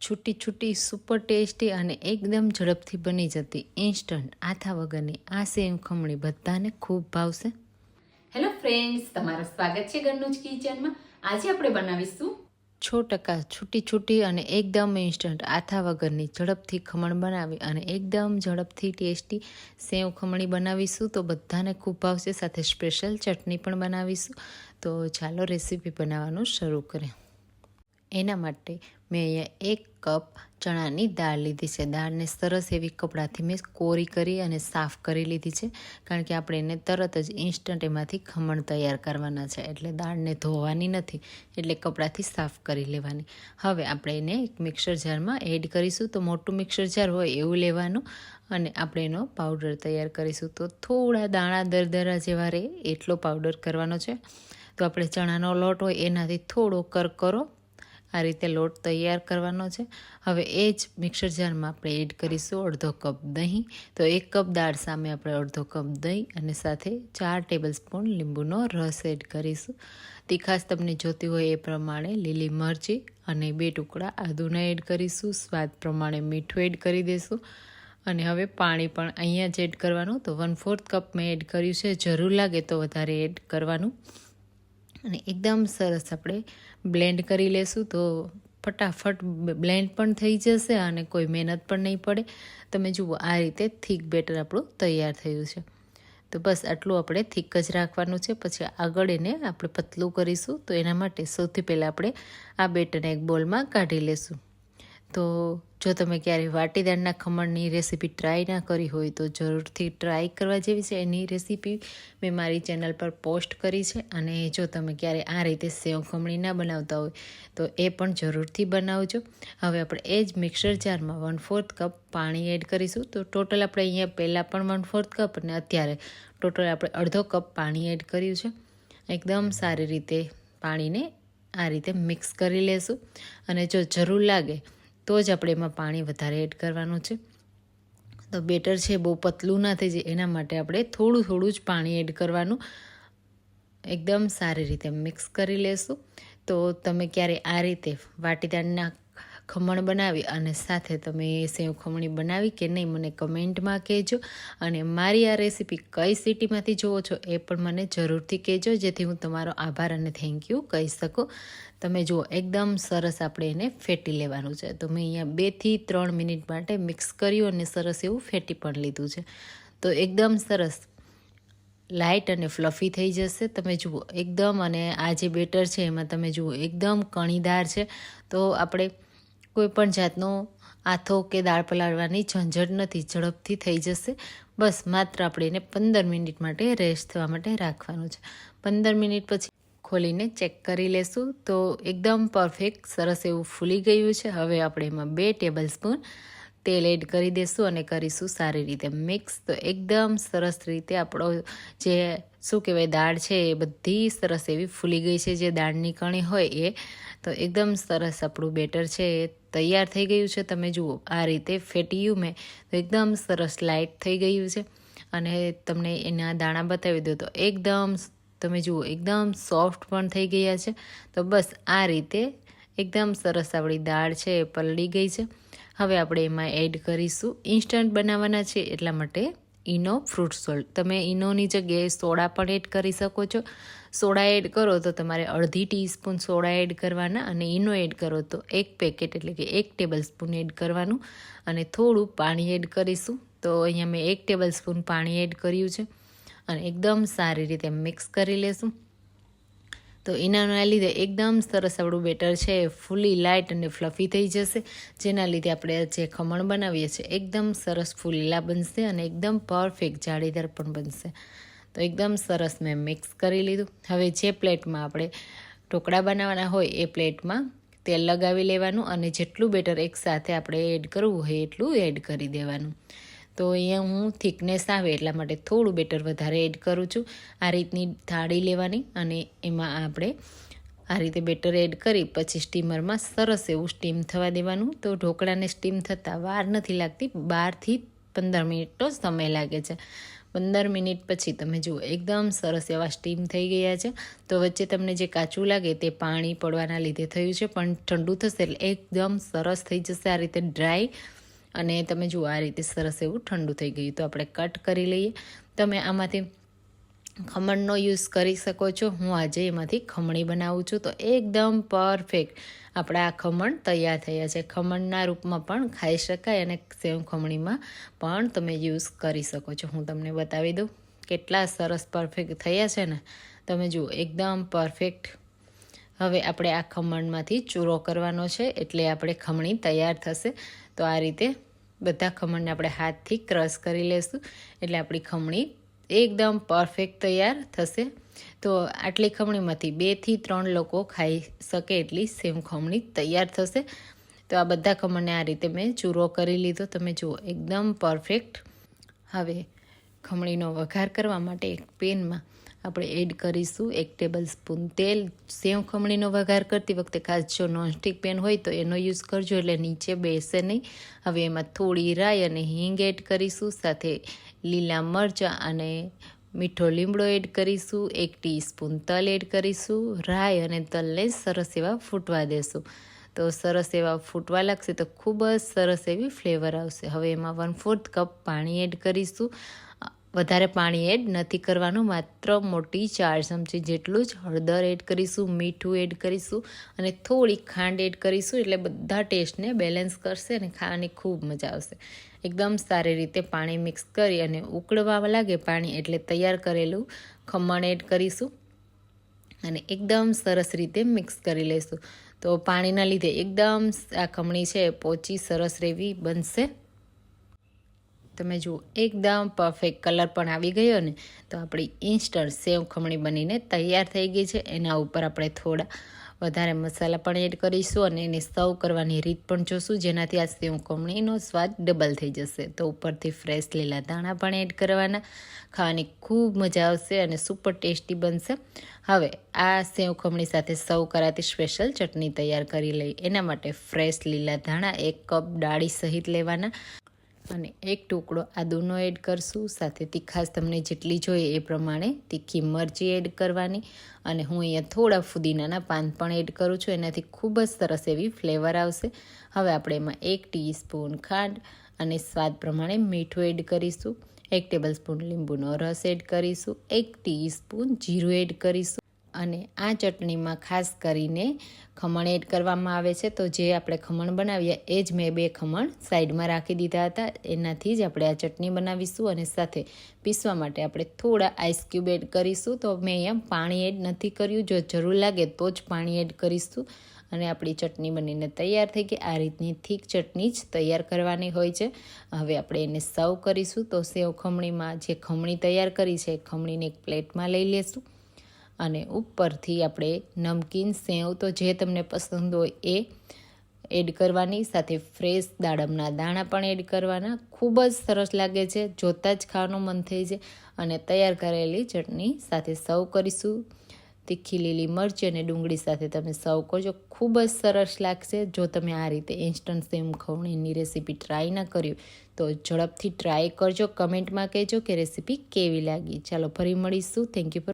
છૂટી છૂટી super tasty અને એકદમ ઝડપથી બની જતી ઇન્સ્ટન્ટ આથા વગરની આ સેવ ખમણી બધાને ખૂબ ભાવશે. હેલો ફ્રેન્ડ્સ તમારું સ્વાગત છે ઘરનું જ કિચનમાં. આજે આપણે બનાવીશું છ ટકા છૂટી છૂટી અને એકદમ ઇન્સ્ટન્ટ આથા વગરની ઝડપથી ખમણ બનાવી અને એકદમ ઝડપથી ટેસ્ટી સેવ ખમણી બનાવીશું. તો બધાને ખૂબ ભાવશે. સાથે સ્પેશિયલ ચટણી પણ બનાવીશું. તો ચાલો રેસીપી બનાવવાનું શરૂ કરીએ. એના માટે મેં અહીંયા એક કપ ચણાની દાળ લીધી છે. દાળને સરસ એવી કપડાથી મેં કોરી કરી અને સાફ કરી લીધી છે. કારણ કે આપણે એને તરત જ ઇન્સ્ટન્ટ એમાંથી ખમણ તૈયાર કરવાના છે. એટલે દાળને ધોવાની નથી, એટલે કપડાથી સાફ કરી લેવાની. હવે આપણે એને એક મિક્સર જારમાં એડ કરીશું. તો મોટું મિક્સર જાર હોય એવું લેવાનું અને આપણે એનો પાવડર તૈયાર કરીશું. તો થોડા દાણા દરદરા જેવા રહે એટલો પાવડર કરવાનો છે. તો આપણે ચણાનો લોટ હોય એનાથી થોડો કરકરો આ રીતે લોટ તૈયાર કરવાનો છે. હવે એ જ મિક્સર જારમાં આપણે એડ કરીશું અડધો કપ દહીં. તો એક કપ દાળ સામે આપણે અડધો કપ દહીં અને સાથે ચાર ટેબલ સ્પૂન લીંબુનો રસ એડ કરીશું. તીખાશ તમને જોતી હોય એ પ્રમાણે લીલી મરચી અને બે ટુકડા આદુના એડ કરીશું. સ્વાદ પ્રમાણે મીઠું એડ કરી દઈશું અને હવે પાણી પણ અહીંયા જ એડ કરવાનું. તો વન ફોર્થ કપ મેં એડ કર્યું છે. જરૂર લાગે તો વધારે એડ કરવાનું. અને એકદમ સરસ આપણે બ્લેન્ડ કરી લેશું તો ફટાફટ બ્લેન્ડ પણ થઈ જશે અને કોઈ મહેનત પણ નહીં પડે. તમે જુઓ, આ રીતે થીક બેટર આપણું તૈયાર થયું છે. તો બસ આટલું આપણે થીક જ રાખવાનું છે. પછી આગળ એને આપણે પતલું કરીશું. તો એના માટે સૌથી પહેલાં આપણે આ બેટરને એક બોલમાં કાઢી લેશું. તો જો તમે ક્યારેય વાટીદારના ખમણની રેસીપી ટ્રાય ના કરી હોય તો જરૂરથી ટ્રાય કરવા જેવી છે એની રેસીપી મેં મારી ચેનલ પર પોસ્ટ કરી છે અને જો તમે ક્યારે આ રીતે સેવ ખમણી ના બનાવતા હોય તો એ પણ જરૂરથી બનાવજો. હવે આપણે એ જ મિક્સર જારમાં વન ફોર્થ કપ પાણી એડ કરીશું. તો ટોટલ આપણે અહીંયા પહેલાં પણ વન ફોર્થ કપ અને અત્યારે ટોટલ આપણે અડધો કપ પાણી એડ કર્યું છે. એકદમ સારી રીતે પાણીને આ રીતે મિક્સ કરી લેશું. અને જો જરૂર લાગે તો જ આપણે એમાં પાણી વધારે એડ કરવાનું છે. તો બેટર છે બહુ પતલું ના થઈ જાય, એના માટે આપણે થોડું થોડું જ પાણી એડ કરવાનું. એકદમ સારી રીતે મિક્સ કરી લેશું. તો તમે ક્યારે આ રીતે વાટીદાળના ખમણ બનાવી અને સાથે તમે સેવ ખમણી બનાવી કે નહીં, મને કમેન્ટમાં કહેજો. અને મારી આ રેસીપી કઈ સિટીમાંથી જુઓ છો એ પણ મને જરૂરથી કહેજો, જેથી હું તમારો આભાર અને થેન્ક યુ કહી શકું. તમે જુઓ, એકદમ સરસ આપણે એને ફેટી લેવાનું છે. તો મેં અહીંયા બેથી ત્રણ મિનિટ માટે મિક્સ કર્યું અને સરસ એવું ફેટી પણ લીધું છે. તો એકદમ સરસ લાઇટ અને ફ્લફી થઈ જશે. તમે જુઓ, એકદમ અને આ જે બેટર છે એમાં તમે જુઓ, એકદમ કણીદાર છે. તો આપણે કોઈ પણ જાતનો આથો કે દાળ પલાળવાની ઝંઝટ નથી, ઝડપથી થઈ જશે. બસ, માત્ર આપણે એને પંદર મિનિટ માટે રેસ્ટ થવા માટે રાખવાનું છે. પંદર મિનિટ પછી ખોલીને ચેક કરી લેશું તો એકદમ પરફેક્ટ સરસ એવું ફૂલી ગયું છે. હવે આપણે એમાં બે ટેબલ સ્પૂન તેલ એડ કરી દઈશું અને કરીશું સારી રીતે મિક્સ તો એકદમ સરસ રીતે આપણો જે શું કહેવાય, દાળ છે એ બધી સરસ એવી ફૂલી ગઈ છે. જે દાળની કણી હોય એ, તો એકદમ સરસ આપણું બેટર છે એ તૈયાર થઈ ગયું છે. તમે જુઓ, આ રીતે ફેટ્યું મેં. તો એકદમ સરસ લાઇટ થઈ ગયું છે. અને તમને એના દાણા બતાવી દો તો એકદમ તમે જુઓ, એકદમ સોફ્ટ પણ થઈ ગયા છે. તો બસ આ રીતે એકદમ સરસ આપણી દાળ છે એ પલળી ગઈ છે. હવે આપણે એમાં એડ કરીશું. ઇન્સ્ટન્ટ બનાવવાના છે એટલા માટે ઇનો ફ્રૂટ સોલ્ટ. તમે ઇનોની જગ્યાએ સોડા પણ એડ કરી શકો છો. સોડા એડ કરો તો તમારે અડધી ટીસ્પૂન સોડા એડ કરવાના અને ઇનો એડ કરો તો એક પેકેટ એટલે કે એક ટેબલ સ્પૂન એડ કરવાનું અને થોડું પાણી એડ કરીશું. તો અહીંયા મેં એક ટેબલ સ્પૂન પાણી એડ કર્યું છે અને એકદમ સારી રીતે મિક્સ કરી લેશું. તો એના લીધે એકદમ સરસ આપણું બેટર છે, ફૂલી લાઇટ અને ફ્લફી થઈ જશે. જેના લીધે આપણે જે ખમણ બનાવીએ છીએ, એકદમ સરસ ફૂલીલા બનશે અને એકદમ પરફેક્ટ જાળીદાર પણ બનશે. તો એકદમ સરસ મેં મિક્સ કરી લીધું. હવે જે પ્લેટમાં આપણે ઢોકળા બનાવવાના હોય, એ પ્લેટમાં તેલ લગાવી લેવાનું અને જેટલું બેટર એકસાથે આપણે એડ કરવું હોય એટલું એડ કરી દેવાનું. તો અહીંયા હું થિકનેસ આવે એટલા માટે થોડું બેટર વધારે એડ કરું છું. આ રીતની થાળી લેવાની અને એમાં આપણે આ રીતે બેટર એડ કરી પછી સ્ટીમરમાં સરસ એવું સ્ટીમ થવા દેવાનું. તો ઢોકળાને સ્ટીમ થતાં વાર નથી લાગતી, બારથી પંદર મિનિટનો સમય લાગે છે. પંદર મિનિટ પછી તમે જુઓ, એકદમ સરસ એવા સ્ટીમ થઈ ગયા છે. તો વચ્ચે તમને જે કાચું લાગે તે પાણી પડવાના લીધે થયું છે, પણ ઠંડુ થશે એટલે એકદમ સરસ થઈ જશે આ રીતે ડ્રાય અને તમે જુઓ, આ રીતે સરસ એવું ઠંડુ થઈ ગયું. તો આપણે કટ કરી લઈએ. તમે આમાંથી ખમણનો યુઝ કરી શકો છો. હું આજે એમાંથી ખમણી બનાવું છું. તો એકદમ પરફેક્ટ આપણા આ ખમણ તૈયાર થયા છે. ખમણના રૂપમાં પણ ખાઈ શકાય અને સેવ ખમણીમાં પણ તમે યુઝ કરી શકો છો. હું તમને બતાવી દઉં. કેટલા સરસ પરફેક્ટ થયા છે ને. તમે જુઓ, એકદમ પરફેક્ટ હવે આપણે આ ખમણમાંથી ચૂરો કરવાનો છે એટલે આપણે ખમણી તૈયાર થશે. તો આ રીતે બધા ખમણને આપણે હાથથી ક્રશ કરી લેશું. એટલે આપણી ખમણી એકદમ પરફેક્ટ તૈયાર થશે. તો આટલી ખમણીમાંથી બેથી ત્રણ લોકો ખાઈ શકે એટલી સેમ ખમણી તૈયાર થશે. તો આ બધા ખમણને આ રીતે મેં ચૂરો કરી લીધો. તમે જુઓ, એકદમ પરફેક્ટ. હવે ખમણીનો વઘાર કરવા માટે એક પેનમાં આપણે એડ કરીશું એક ટેબલ સ્પૂન તેલ. સેવ ખમણીનો વઘાર કરતી વખતે ખાસ જો નોનસ્ટિક પેન હોય તો એનો યુઝ કરજો, એટલે નીચે બેસે નહીં. હવે એમાં થોડી રાઈ અને હિંગ એડ કરીશું, સાથે લીલા મરચાં અને મીઠો લીમડો એડ કરીશું, એક ટીસ્પૂન તલ એડ કરીશું, રાઈ અને તલને સરસ એવા ફૂટવા દેશું. તો સરસ એવા ફૂટવા લાગશે તો ખૂબ જ સરસ એવી ફ્લેવર આવશે. હવે એમાં વન ફોર્થ કપ પાણી એડ કરીશું. વધારે પાણી એડ નથી કરવાનું, માત્ર મોટી ચાર ચમચી જેટલું જ હળદર એડ કરીશું, મીઠું એડ કરીશું અને થોડી ખાંડ એડ કરીશું એટલે બધા ટેસ્ટને બેલેન્સ કરશે અને ખાવાની ખૂબ મજા આવશે. એકદમ સારી રીતે પાણી મિક્સ કરી અને ઉકળવા લાગે પાણી એટલે તૈયાર કરેલું ખમણ એડ કરીશું અને એકદમ સરસ રીતે મિક્સ કરી લઈશું તો પાણીના લીધે એકદમ આ ખમણી છે પોચી સરસ રેવી બનશે. તમે જુઓ, એકદમ પરફેક્ટ કલર પણ આવી ગયો ને, તો આપણી ઇન્સ્ટન્ટ સેવ ખમણી બનીને તૈયાર થઈ ગઈ છે. એના ઉપર આપણે થોડા વધારે મસાલા પણ એડ કરીશું અને એને સર્વ કરવાની રીત પણ જોશું, જેનાથી આ સેવ ખમણીનો સ્વાદ ડબલ થઈ જશે. તો ઉપરથી ફ્રેશ લીલા દાણા પણ એડ કરવાના, ખાવાની ખૂબ મજા આવશે અને સુપર ટેસ્ટી બનશે. હવે આ સેવ ખમણી સાથે સર્વ કરાતી સ્પેશિયલ ચટણી તૈયાર કરી લઈ એના માટે ફ્રેશ લીલા ધાણા એક કપ ડાળી સહિત લેવાના. અને એક ટુકડો આદુનો એડ કરશું. સાથે તીખાશ તમને જેટલી જોઈએ એ પ્રમાણે તીખી મરચી એડ કરવાની. અને હું અહીંયા થોડા ફુદીનાના પાન પણ એડ કરું છું. એનાથી ખૂબ જ સરસ એવી ફ્લેવર આવશે. હવે આપણે એમાં એક ટીસ્પૂન ખાંડ અને સ્વાદ પ્રમાણે મીઠું એડ કરીશું. એક ટેબલ સ્પૂન લીંબુનો રસ એડ કરીશું. એક ટીસ્પૂન જીરું એડ કરીશું. અને આ ચટણીમાં ખાસ કરીને ખમણ એડ કરવામાં આવે છે. તો જે આપણે ખમણ બનાવીએ, એ જ મેં બે ખમણ સાઈડમાં રાખી દીધા હતા. એનાથી જ આપણે આ ચટણી બનાવીશું અને સાથે પીસવા માટે આપણે થોડા આઈસ ક્યુબ એડ કરીશું. તો મેં અહીંયા પાણી એડ નથી કર્યું. જો જરૂર લાગે તો જ પાણી એડ કરીશું. અને આપણી ચટણી બનીને તૈયાર થઈ ગઈ. આ રીતની થીક ચટણી જ તૈયાર કરવાની હોય છે. હવે આપણે એને સર્વ કરીશું. તો સેવ ખમણીમાં જે ખમણી તૈયાર કરી છે, એ ખમણીને એક પ્લેટમાં લઈ લેશું. અને ઉપરથી આપણે નમકીન સેવ તો જે તમને પસંદ હોય એ એડ કરવાની, સાથે ફ્રેશ દાડમના દાણા પણ એડ કરવાના. ખૂબ જ સરસ લાગે છે, જોતાં જ ખાવાનું મન થઈ જાય. અને તૈયાર કરેલી ચટણી સાથે સર્વ કરીશું. તીખી લીલી મરચી અને ડુંગળી સાથે તમે સર્વ કરજો. ખૂબ જ સરસ લાગશે. જો તમે આ રીતે ઇન્સ્ટન્ટ સેમ ખવણીની રેસીપી ટ્રાય ના કર્યું તો ઝડપથી ટ્રાય કરજો. કમેન્ટમાં કહેજો કે રેસીપી કેવી લાગી. ચાલો ફરી મળીશું. Thank you for